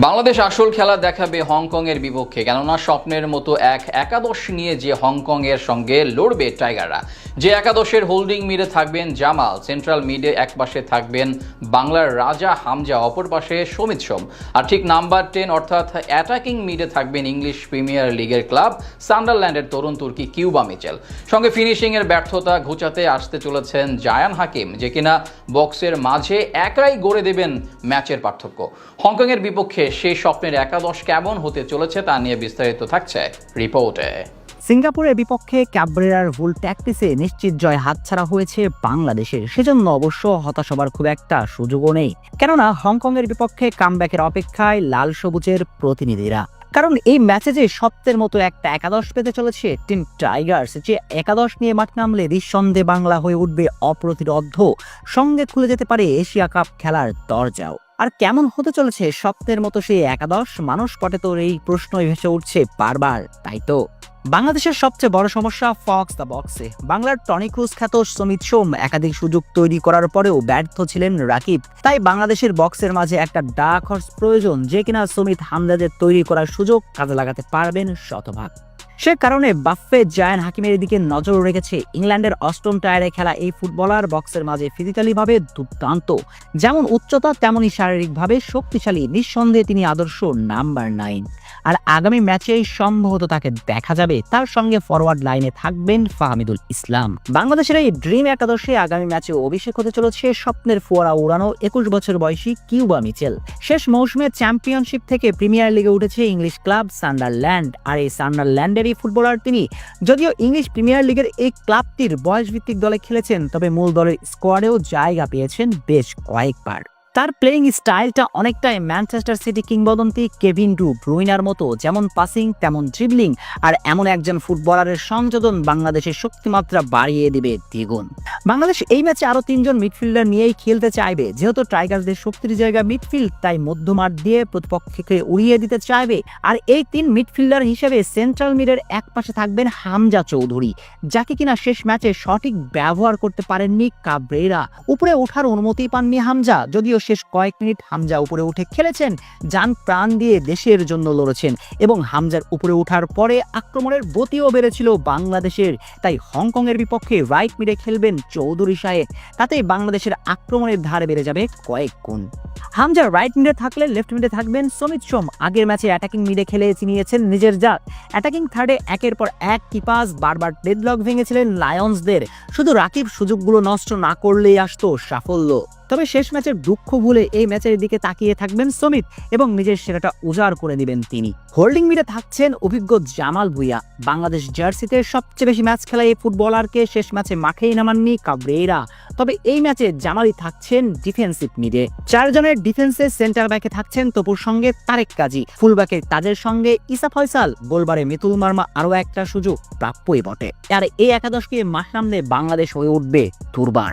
বাংলাদেশ আসল খেলা দেখাবে হংকং এর বিপক্ষে, কেননা স্বপ্নের মতো এক একাদশ নিয়ে যে হংকং এর সঙ্গে লড়বে টাইগাররা। যে একাদশের হোল্ডিং মিডে থাকবেন জামাল, সেন্ট্রাল মিডে এক পাশে থাকবেন বাংলার রাজা হামজা, অপর পাশে সমিত সোম। আর ঠিক নাম্বার টেন অর্থাৎ অ্যাটাকিং মিডে থাকবেন ইংলিশ প্রিমিয়ার লিগের ক্লাব সান্ডারল্যান্ডের তরুণ তুর্কি কিউবা মিচেল। সঙ্গে ফিনিশিং এর ব্যর্থতা ঘুচাতে আসতে চলেছেন জায়ান হাকিম, যে কিনা বক্সের মাঝে একাই গড়ে দেবেন ম্যাচের পার্থক্য। হংকংয়ের বিপক্ষে সেই স্বপ্নের একাদশ কেমন হতে চলেছে তা নিয়ে বিস্তারিত থাকছে রিপোর্টে। সিঙ্গাপুরের বিপক্ষে ক্যাবরেরার ভুল ট্যাকটিসে নিশ্চিত জয় হাতছাড়া হয়েছে বাংলাদেশের, সেজন্য অবশ্য হতাশ হবার খুব একটা সুযোগও নেই। কেননা হংকংয়ের বিপক্ষে কামব্যাকের অপেক্ষায় লাল সবুজের প্রতিনিধিরা। কারণ এই ম্যাচে যে সপ্তের মতো একটা একাদশ পেতে চলেছে, টিম টাইগার্স যে একাদশ নিয়ে মাঠ নামলে নিঃসন্দেহে বাংলা হয়ে উঠবে অপ্রতিরোধ্য সঙ্গে খুলে যেতে পারে এশিয়া কাপ খেলার দরজাও। আর কেমন হতে চলেছে সপ্তের মতো সেই একাদশ? মানুষ পটে তোর এই প্রশ্নই ভেসে উঠছে বারবার, তাই তো? বাংলাদেশের সবচেয়ে বড় সমস্যা ফক্স দ্য বক্সে বাংলার টনি খ্যাত সমিত সোম একাধিক সুযোগ তৈরি করার পরেও ব্যর্থ ছিলেন রাকিব। তাই বাংলাদেশের বক্সের মাঝে একটা ডাক হর্স প্রয়োজন যে কিনা সমিত হামদাদের তৈরি করার সুযোগ কাজে লাগাতে পারবেন শতভাগ। সে কারণে বাফে জায়ান হাকিমের দিকে নজর রেখেছে। ইংল্যান্ডের অষ্টম টায়ারে খেলা এই ফুটবলার বক্সের মাঝে ফিজিক্যালি ভাবে দুর্দান্ত। যেমন উচ্চতা তেমনই শারীরিকভাবে শক্তিশালী। নিঃসন্দেহে তিনি আদর্শ নাম্বার নাইন। আর আগামী ম্যাচেই সম্ভবত তাকে দেখা যাবে। তার সঙ্গে ফরওয়ার্ড লাইনে থাকবেন ফাহমিদুল ইসলাম। বাংলাদেশের এই ড্রিম একাদশে আগামী ম্যাচে অভিষেক হতে চলেছে স্বপ্নের ফোয়ারা উড়ানো একুশ বছর বয়সী কিউবা মিচেল। শেষ মৌসুমে চ্যাম্পিয়নশিপ থেকে প্রিমিয়ার লিগে উঠেছে ইংলিশ ক্লাব সান্ডারল্যান্ড। আর এই সান্ডারল্যান্ডেরই ফুটবলার তিনি। যদিও ইংলিশ প্রিমিয়ার লিগের এই ক্লাবটির বয়সভিত্তিক দলে খেলেছেন, তবে মূল দলের স্কোয়াডেও জায়গা পেয়েছেন বেশ কয়েকবার। তার প্লেইং স্টাইলটা অনেকটাই ম্যানচেস্টার সিটি কিংবদন্তি কেভিন ডু ব্রুইনার মতো, যেমন পাসিং তেমন ড্রিবলিং আর এমন একজন ফুটবলারের সংযোজন বাংলাদেশের শক্তিমাত্রা বাড়িয়ে দিবে দ্বিগুণ। বাংলাদেশ এই ম্যাচে আরও তিনজন মিডফিল্ডার নিয়েই খেলতে চাইবে, যেহেতু টাইগারদের শক্তির জায়গা মিডফিল্ড তাই মধ্যমাঠ দিয়ে প্রতিপক্ষকে উড়িয়ে দিতে চাইবে। আর এই তিন মিডফিল্ডার হিসেবে সেন্ট্রাল মিডের এক পাশে থাকবেন হামজা চৌধুরী, যাকে কিনা শেষ ম্যাচে সঠিক ব্যবহার করতে পারেননি কাবরেরা উপরে ওঠার অনুমতি পাননি হামজা, যদিও শেষ কয়েক মিনিট হামজা উপরে উঠে খেলেছেন, যান প্রাণ দিয়ে দেশের জন্য লড়েছেন এবং হামজার উপরে ওঠার পরে আক্রমণের গতিও বেড়েছিল বাংলাদেশের। তাই হংকংয়ের বিপক্ষে রাইট মিডে খেলবেন চৌধুরী সাহেব তাতে বাংলাদেশের আক্রমণের ধারে বেড়ে যাবে কয়েক গুণ। হামজা রাইট মিডে থাকলে লেফট মিডে থাকবেন সমিত সোম। আগের ম্যাচে অ্যাটাকিং মিডে খেলে চিনিয়েছেন নিজের জাত। অ্যাটাকিং থার্ডে একের পর এক কিপাস বারবার ডেডলক ভেঙেছিলেন লায়ন্সদের শুধু রাকিব সুযোগগুলো নষ্ট না করলেই আসতো সাফল্য। তবে শেষ ম্যাচের দুঃখ ভুলে এই ম্যাচের দিকে তাকিয়ে থাকবেন সমিত এবং নিজের সেরাটা উজাড় করে দিবেন তিনি। হোল্ডিং মিডে থাকছেন অভিজ্ঞ জামাল ভুইয়া। বাংলাদেশ জার্সিতে সবচেয়ে বেশি ম্যাচ খেলা এই ফুটবলারকে শেষ ম্যাচে মাঠেই নামাননি কাবরেরা তবে এই ম্যাচে জামালি থাকছেন ডিফেন্সিভ মিডে। চারজনের ডিফেন্সে সেন্টার ব্যাকে থাকছেন তপুর সঙ্গে তারেক কাজী। ফুলব্যাকের তাদের সঙ্গে ইসা ফয়সাল, গোলবারে মিতুল মার্মা আরও একটা সুযোগ প্রাপ্যই বটে। আর এই একাদশকে মাঠ নামলে বাংলাদেশ হয়ে উঠবে দুর্বার।